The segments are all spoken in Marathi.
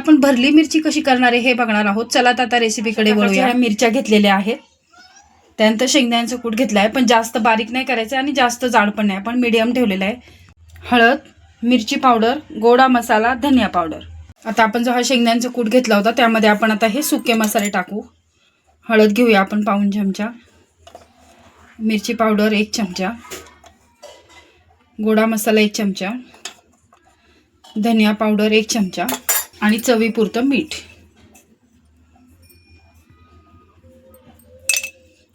आपण भरली मिरची कशी करणार आहे हे बघणार आहोत. चला तर आता रेसिपीकडे वळूया. ह्या मिरच्या घेतलेल्या आहेत. त्यानंतर शेंगदाण्याचं कूट घेतलं आहे पण जास्त बारीक नाही करायचं आणि जास्त जाड पण नाही. आपण मीडियम ठेवलेलं आहे. हळद मिरची पावडर गोडा मसाला धनिया पावडर आता आपण जो हा शेंगदाण्याचा कूट घेतला होता त्यामध्ये आपण आता हे सुके मसाले टाकू. हळद घेऊया आपण पाऊन चमचा. मिरची पावडर एक चमचा. गोडा मसाला एक चमचा. धनिया पावडर एक चमचा. आणि चवीपुरतं मीठ.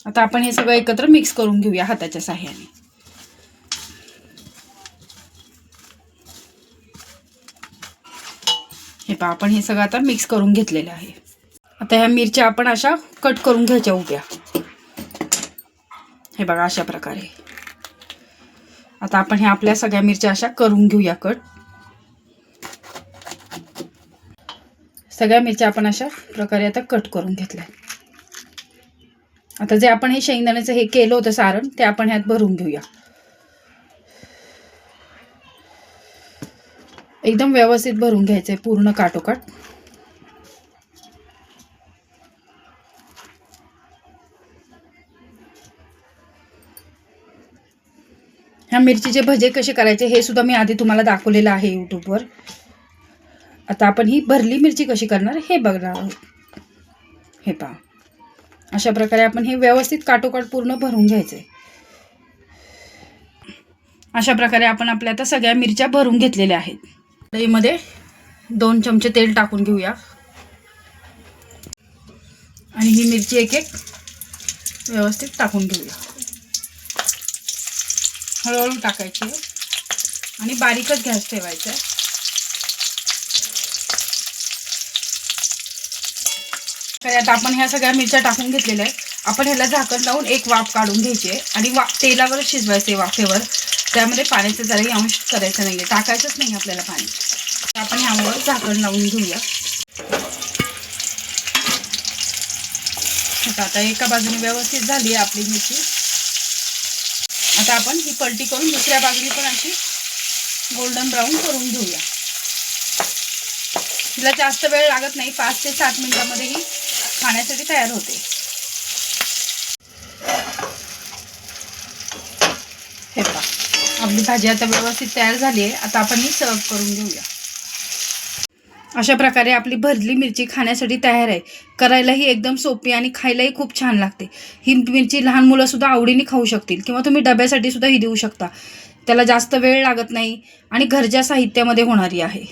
आता आपण हे सगळं एकत्र मिक्स करून घेऊया हाताच्या साह्याने. हे पहा आपण हे सगळं आता मिक्स करून घेतलेलं आहे. आता ह्या मिरच्या आपण अशा कट करून घ्यायच्या उभ्या. हे बघा अशा प्रकारे. आता आपण ह्या आपल्या सगळ्या मिरच्या अशा करून घेऊया कट सगळ्या मिरच्या आपण अशा प्रकारे आता कट करून घेतल्या. आता जे आपण हे शेंगदाण्याचं हे केलं होतं सारण ते आपण ह्यात भरून घेऊया. एकदम व्यवस्थित भरून घ्यायचं आहे पूर्ण काटोकाट. ह्या मिरचीचे भजे कसे करायचे हे सुद्धा मी आधी तुम्हाला दाखवलेलं आहे यूट्यूबवर आता आपण ही भरली मिरची कशी करणार? हे बघणार आहोत. हे पहा. अशा प्रकारे आपण हे व्यवस्थित काटोकाट पूर्ण भरून घ्यायचे. अशा प्रकारे आपण आपल्या आता सगळ्या मिरच्या भरून घेतलेल्या आहेत. कढईमध्ये दोन चमचे तेल टाकून घेऊया. आणि ही मिरची एक एक व्यवस्थित टाकून घेऊया. हळूहळू टाकायची आणि बारीकच गॅस ठेवायचा तर आता आपण ह्या सगळ्या मिरच्या टाकून घेतलेल्या आहेत. आपण ह्याला झाकण लावून एक वाफ काढून घ्यायची आहे आणि वा तेलावर शिजवायचे वाफेवर. त्यामध्ये पाण्याचा जराही अंश करायचं नाही आहे टाकायचंच नाही आपल्याला पाणी. तर आपण ह्यावर झाकण लावून घेऊया. आता एका बाजूने व्यवस्थित झाली आहे आपली मिरची. आता आपण ही पलटी करून दुसऱ्या बाजूने पण अशी गोल्डन ब्राऊन करून घेऊया. तिला जास्त वेळ लागत नाही. पाच ते सात मिनिटामध्ये ही खाण्यासाठी तयार होते. हे पहा आपली भाजी आता व्यवस्थित तयार झाली आहे. आता आपण ही सर्व करून घेऊया. अशा प्रकारे आपली भरली मिरची खाण्यासाठी तयार आहे. करायलाही एकदम सोपी आणि खायलाही खूप छान लागते. ही मिरची लहान मुलंसुद्धा आवडीने खाऊ शकतील किंवा तुम्ही डब्यासाठी सुद्धा ही देऊ शकता. त्याला जास्त वेळ लागत नाही आणि घरच्या साहित्यामध्ये होणारी आहे.